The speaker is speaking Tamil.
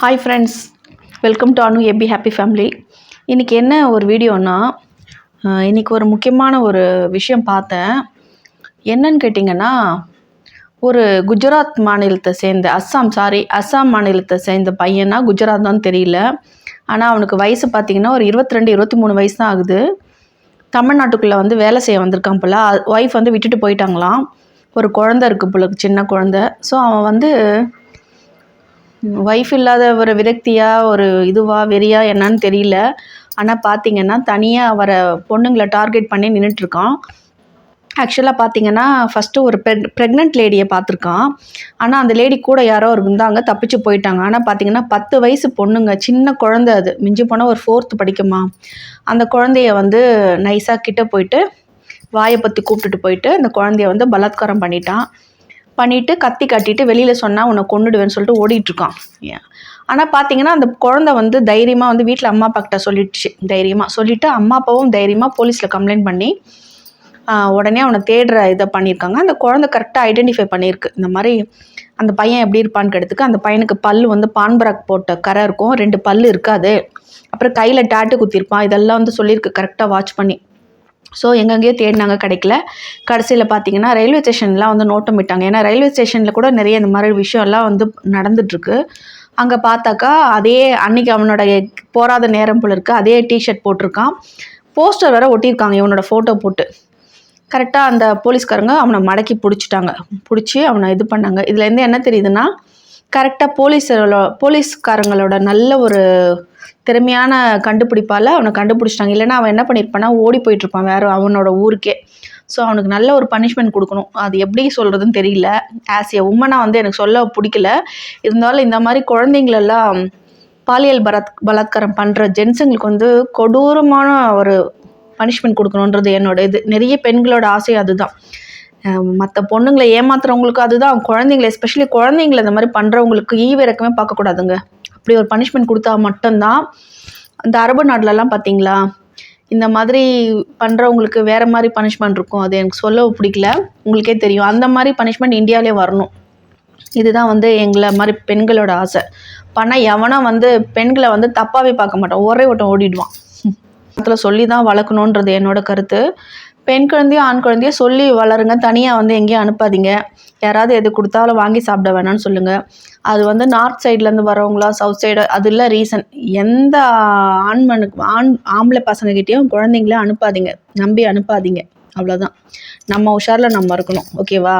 Hi friends welcome to Anu எபி happy family இன்றைக்கி என்ன ஒரு வீடியோனா இன்றைக்கி ஒரு முக்கியமான ஒரு விஷயம் பார்த்தேன். என்னன்னு கேட்டிங்கன்னா ஒரு குஜராத் மாநிலத்தை சேர்ந்த அஸ்ஸாம் சாரி அஸ்ஸாம் மாநிலத்தை சேர்ந்த பையனா குஜராத் தான் தெரியல. ஆனால் அவனுக்கு வயசு பார்த்திங்கன்னா ஒரு இருபத்தி ரெண்டு இருபத்தி மூணு வயசு தான் ஆகுது. தமிழ்நாட்டுக்குள்ளே வந்து வேலை செய்ய வந்திருக்கான் போல் ஒய்ஃப் வந்து விட்டுட்டு போயிட்டாங்களாம். ஒரு குழந்த இருக்குது போல சின்ன குழந்த. ஸோ அவன் வந்து ஒய்ஃப் இல்லாத ஒரு விரக்தியாக ஒரு இதுவா வெறியா என்னன்னு தெரியல. ஆனால் பார்த்தீங்கன்னா தனியாக அவரை பொண்ணுங்களை டார்கெட் பண்ணி நின்றுட்டுருக்கான் ஆக்சுவலாக பார்த்தீங்கன்னா ஃபஸ்ட்டு ஒரு ப்ரெக் ப்ரெக்னென்ட் லேடியை பார்த்துருக்கான் ஆனால் அந்த லேடி கூட யாரோ இருந்தாங்க தப்பிச்சு போயிட்டாங்க. ஆனால் பார்த்தீங்கன்னா பத்து வயசு பொண்ணுங்க சின்ன குழந்த அது. மிஞ்சி போனால் ஒரு ஃபோர்த்து படிக்குமா? அந்த குழந்தைய வந்து நைஸாக கிட்டே போயிட்டு வாயை பற்றி கூப்பிட்டுட்டு போயிட்டு அந்த குழந்தைய வந்து பலாத்காரம் பண்ணிட்டான். பண்ணிவிட்டு கத்தி கட்டிட்டு வெளியில் சொன்னால் உன்னை கொன்னுடுவேன்னு சொல்லிட்டு ஓடிட்டுருக்கான். ஆனால் பார்த்தீங்கன்னா அந்த குழந்தை வந்து தைரியமாக வந்து வீட்டில் அம்மா அப்பா கிட்ட சொல்லிடுச்சு. தைரியமாக சொல்லிவிட்டு அம்மா அப்பாவும் தைரியமாக போலீஸில் கம்ப்ளைண்ட் பண்ணி உடனே அவனை தேடுற இதை பண்ணியிருக்காங்க. அந்த குழந்தை கரெக்டாக ஐடென்டிஃபை பண்ணியிருக்கு. இந்த மாதிரி அந்த பையன் எப்படி இருப்பான்னு கேட்டதுக்கு அந்த பையனுக்கு பல் வந்து பான்பராக் போட்ட கரை இருக்கும். ரெண்டு பல் இருக்காது. அப்புறம் கையில் டாட்டு குத்திருப்பான் இதெல்லாம் வந்து சொல்லியிருக்கு. கரெக்டாக வாட்ச் பண்ணி. ஸோ எங்கெங்கேயோ தேடினாங்க கிடைக்கல. கடைசியில் பார்த்தீங்கன்னா ரயில்வே ஸ்டேஷன்லாம் வந்து நோட்டம் விட்டாங்க. ஏன்னா ரயில்வே ஸ்டேஷனில் கூட நிறைய இந்த மாதிரி விஷயம்லாம் வந்து நடந்துட்டுருக்கு. அங்கே பார்த்தாக்கா அதே அன்னைக்கு அவனோட போராத நேரம் போல இருக்கு. அதே டிஷர்ட் போட்டிருக்கான். போஸ்டர் வேற ஒட்டியிருக்காங்க இவனோட ஃபோட்டோ போட்டு. கரெக்டாக அந்த போலீஸ்காரங்க அவனை மடக்கி பிடிச்சிட்டாங்க. பிடிச்சி அவனை இது பண்ணாங்க. இதுலேருந்து என்ன தெரியுதுன்னா கரெக்டாக போலீஸோட போலீஸ்காரங்களோட நல்ல ஒரு திறமையான கண்டுபிடிப்பால் அவனை கண்டுபிடிச்சிட்டாங்க. இல்லைன்னா அவன் என்ன பண்ணியிருப்பான்னா ஓடி போயிட்டுருப்பான் வேற அவனோட ஊருக்கே. ஸோ அவனுக்கு நல்ல ஒரு பனிஷ்மெண்ட் கொடுக்கணும். அது எப்படி சொல்கிறதுன்னு தெரியல. ஆஸ் ஏ உமனாக வந்து எனக்கு சொல்ல பிடிக்கல. இருந்தாலும் இந்த மாதிரி குழந்தைங்களெல்லாம் பாலியல் பலாத் பலாத்காரம் பண்ணுற ஜென்ஸுங்களுக்கு வந்து கொடூரமான ஒரு பனிஷ்மெண்ட் கொடுக்கணுன்றது என்னோட இது. நிறைய பெண்களோட ஆசை அதுதான். மற்ற பொண்ணுங்களை ஏமாத்துறவங்களுக்கு அதுதான். குழந்தைங்களை எஸ்பெஷலி குழந்தைங்களை இந்த மாதிரி பண்ணுறவங்களுக்கு ஈவு இறக்கமே பார்க்கக்கூடாதுங்க. அப்படி ஒரு பனிஷ்மெண்ட் கொடுத்தா மட்டும்தான். அந்த அரபு நாட்டிலலாம் பார்த்தீங்களா இந்த மாதிரி பண்ணுறவங்களுக்கு வேறு மாதிரி பனிஷ்மெண்ட் இருக்கும். அது எனக்கு சொல்ல பிடிக்கல. உங்களுக்கே தெரியும். அந்த மாதிரி பனிஷ்மெண்ட் இந்தியாவிலே வரணும். இதுதான் வந்து எங்களை மாதிரி பெண்களோட ஆசை. பண்ணால் எவனும் வந்து பெண்களை வந்து தப்பாகவே பார்க்க மாட்டான். ஒரே ஓட்டம் ஓடிடுவான். அதில் சொல்லி தான் வளர்க்கணுன்றது என்னோட கருத்து. பெண் குழந்தையோ ஆண் குழந்தையோ சொல்லி வளருங்க. தனியாக வந்து எங்கேயும் அனுப்பாதீங்க. யாராவது எது கொடுத்தாலும் வாங்கி சாப்பிட வேணாம்னு சொல்லுங்கள் அது வந்து நார்த் சைட்லேருந்து வரவங்களா சவுத் சைடு அது இல்லை ரீசன் எந்த ஆண்மனுக்கு ஆண் ஆம்பளை பசங்கக்கிட்டேயும் குழந்தைங்கள அனுப்பாதீங்க. நம்பி அனுப்பாதீங்க. அவ்வளோதான் நம்ம உஷாரில் நம்ம இருக்கணும். ஓகேவா